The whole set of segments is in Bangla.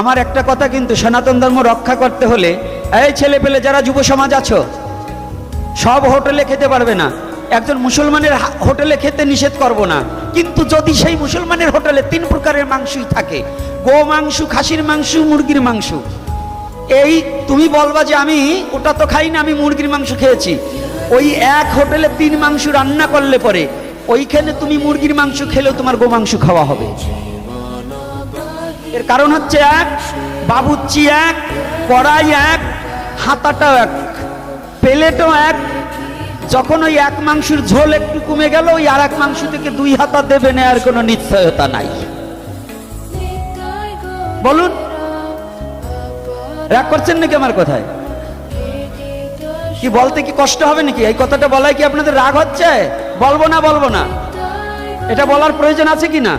আমার একটা কথা কিন্তু সনাতন ধর্ম রক্ষা করতে হলে এই ছেলে পেলে যারা যুব সমাজ আছো, সব হোটেলে খেতে পারবে না। একজন মুসলমানের হোটেলে খেতে নিষেধ করব না। কিন্তু যদি সেই মুসলমানের হোটেলে তিন প্রকারের মাংসই থাকে, গো মাংস, খাসির মাংস, মুরগির মাংস। এই তুমি বলবা যে আমি, ওটা তো খাই না, আমি মুরগির মাংস খেয়েছি। ওই এক হোটেলে তিন মাংস রান্না করলে পরে, ওইখানে তুমি মুরগির মাংস খেলেও তোমার গো মাংস খাওয়া হবে। এর কারণ হচ্ছে এক বাবুচ্চি এক কড়াই এক, হাতাটাও এক। প্লেটও এক। যখন ওই এক মাংসের ঝোল একটু কমে গেল, ওই আর এক মাংস থেকে দুই হাতা দেবে না, আর কোনো নিশ্চয়তা নাই। বলুন। রাগ করছেন নাকি আমার কথায়? কি বলতে কি কষ্ট হবে নাকি? এই কথাটা বলাই কি আপনাদের রাগ হচ্ছে? বলব না বলব না। এটা বলার প্রয়োজন আছে কি না?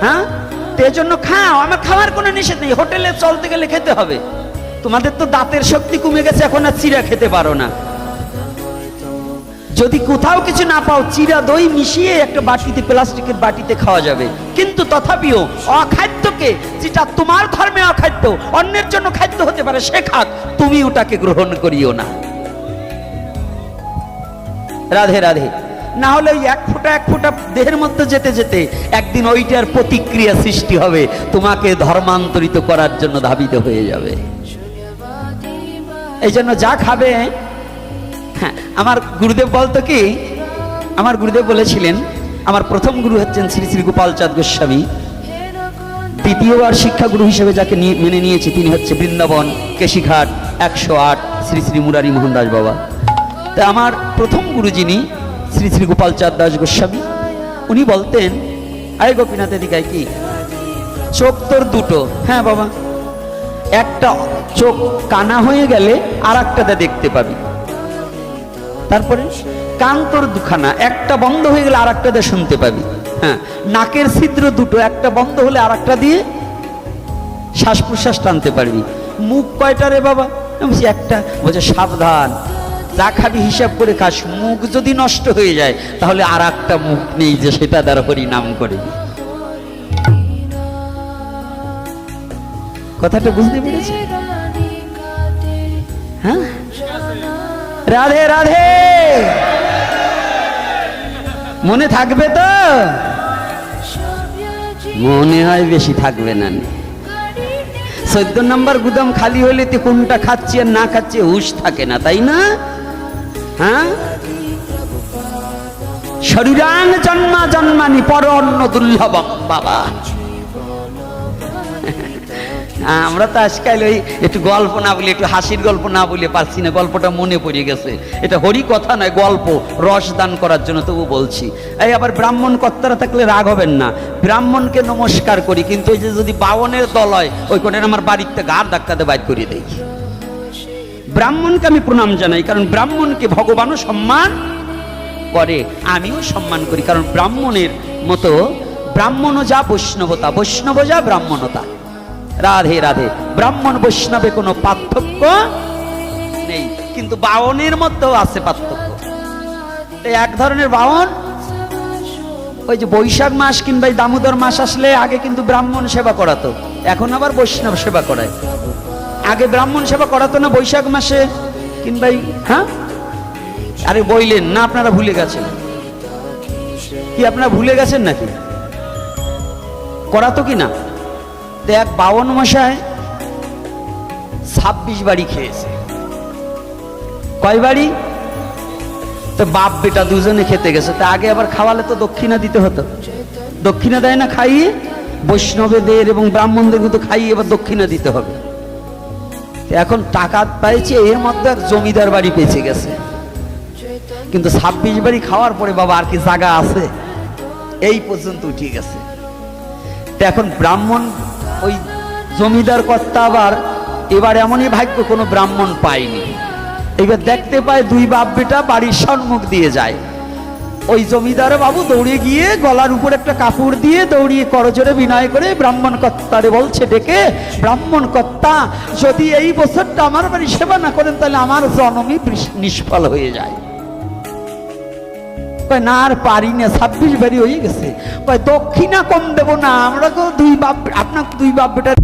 হ্যাঁ? তো জন্য খাও, আমার খাওয়ার কোনো নিষেধ নেই। হোটেলে চলতে গেলে খেতে হবে। তোমাদের তো দাঁতের শক্তি কমে গেছে, এখন আর চিরা খেতে পারো না। যদি কোথাও কিছু না পাও চিরা দই মিশিয়ে একটা বাটিতে, প্লাস্টিকের বাটিতে খাওয়া যাবে। কিন্তু তথাপিও অখাদ্যকে, যেটা তোমার ধর্মে অখাদ্য, অন্যের জন্য খাদ্য হতে পারে, সে খাক, তুমি ওটাকে গ্রহণ করিও না। রাধে রাধে। না হলে ওই এক ফোঁটা এক ফোঁটা দেহের মধ্যে যেতে যেতে একদিন ওইটার প্রতিক্রিয়া সৃষ্টি হবে, তোমাকে ধর্মান্তরিত করার জন্য ধাবিত হয়ে যাবে। এই জন্য যা খাবে হ্যাঁ আমার গুরুদেব বলতো কি, আমার গুরুদেব বলেছিলেন, আমার প্রথম গুরু হচ্ছেন শ্রী শ্রী গোপাল চাঁদ গোস্বামী দ্বিতীয়বার শিক্ষাগুরু হিসেবে যাকে মেনে নিয়েছি তিনি হচ্ছে বৃন্দাবন, কেশিঘাট, একশো আট, শ্রী শ্রী মুরারি মোহনদাস বাবা। তা আমার প্রথম গুরু যিনি শ্রী শ্রী গোপাল চাঁদ দাস গোস্বামী। উনি বলতেন আয় গোপীনাথ এদিকায় কি? চোখ তোর দুটো। হ্যাঁ বাবা। একটা চোখ কানা হয়ে গেলে আর একটাতে দেখতে পাবি। তারপরে? কান তোর দুখানা, একটা বন্ধ হয়ে গেলে আর একটাতে শুনতে পাবি। হ্যাঁ নাকের ছিদ্র দুটো, একটা বন্ধ হলে আর একটা দিয়ে শ্বাস প্রশ্বাস টানতে পারবি। মুখ কয়টা রে বাবা? একটা। বলছে, সাবধান। যা খাবি হিসাব করে খাস, মুখ যদি নষ্ট হয়ে যায়, তাহলে আর একটা মুখ নেই যে সেটা দ্বারা নাম করে। কথাটা বুঝতে পেরেছি? হ্যাঁ? রাধে রাধে! মনে থাকবে তো? মনে হয় বেশি থাকবে না। চোদ্দ নম্বর গুদাম খালি হলে তো কোনটা খাচ্ছি আর না খাচ্ছি, হুশ থাকে না, তাই না? হ্যাঁ? শরীরাং জন্মা জন্মানি পর অন্য দুর্লভ বাবা। আমরা তো আজকাল ওই একটু গল্প না বলি, একটু হাসির গল্প না বলে পারছি না, গল্পটা মনে পড়ে গেছে। এটা হরি কথা নয়, গল্প, রস দান করার জন্য তবু বলছি। এই আবার ব্রাহ্মণ কর্তারা থাকলে রাগ হবেন না। ব্রাহ্মণকে নমস্কার করি, কিন্তু ওই যে যদি বাবনের দল হয়, ওই কোণের আমার বাড়িতে গার ধাক্কাতে বাইর করিয়ে দেই। ব্রাহ্মণকে আমি প্রণাম জানাই, কারণ ব্রাহ্মণকে ভগবানও সম্মান করে, আমিও সম্মান করি, কারণ ব্রাহ্মণের মতো ব্রাহ্মণ যা বৈষ্ণবতা বৈষ্ণব যা ব্রাহ্মণতা রাধে রাধে, ব্রাহ্মণ বৈষ্ণবে কোনো পার্থক্য নেই, কিন্তু বাওনের মধ্যেও আছে পার্থক্য। এক ধরনের বাওন ওই যে বৈশাখ মাস কিংবা দামোদর মাস আসলে আগে কিন্তু ব্রাহ্মণ সেবা করাতো, এখন আবার বৈষ্ণব সেবা করায়। আগে ব্রাহ্মণ সেবা করাতো না বৈশাখ মাসে? কিংবা হ্যাঁ? আরে বইলেন, না আপনারা ভুলে গেছেন। কি আপনারা ভুলে গেছেন নাকি? করাতো কি না? তো এক বাউন মশায় ছাব্বিশ বাড়ি খেয়েছে। কয় বাড়ি? তো বাপ বেটা দুজনে খেতে গেছে। তা আগে আবার খাওয়ালে তো দক্ষিণা দিতে হতো। দক্ষিণা দেয় না খাইয়ে? বৈষ্ণবেদের এবং ব্রাহ্মণদের কিন্তু খাইয়ে এবার দক্ষিণা দিতে হবে। এখন টাকা পাইছে, এর মধ্যে জমিদার বাড়ি বেঁচে গেছে। কিন্তু ছাব্বিশ বাড়ি খাওয়ার পরে বাবা আর কি জায়গা আছে? এই পর্যন্ত উঠে গেছে। এখন ব্রাহ্মণ, ওই জমিদার কর্তা আবার, এবার এমনই ভাগ্য কোনো ব্রাহ্মণ পায়নি। এবার দেখতে পায় দুই বাপ বেটা বাড়ির সম্মুখ দিয়ে যায়। ওই জমিদার বাবু দৌড়ে গিয়ে গলার উপর একটা কাপড় দিয়ে দৌড়িয়ে করজোরে বিনয় করে ব্রাহ্মণ কর্তারে বলছে, ডেকে ব্রাহ্মণ কর্তা, যদি এই বছরটা আমার বাড়ি সেবা না করেন, তাহলে আমার জন্মই নিষ্ফল হয়ে যায়। না, আর পারি না, ছাব্বিশ বাড়ি হয়ে গেছে। দক্ষিণা কম দেবো না, আমরা তো দুই বাপ আপনার দুই বাপ বেটার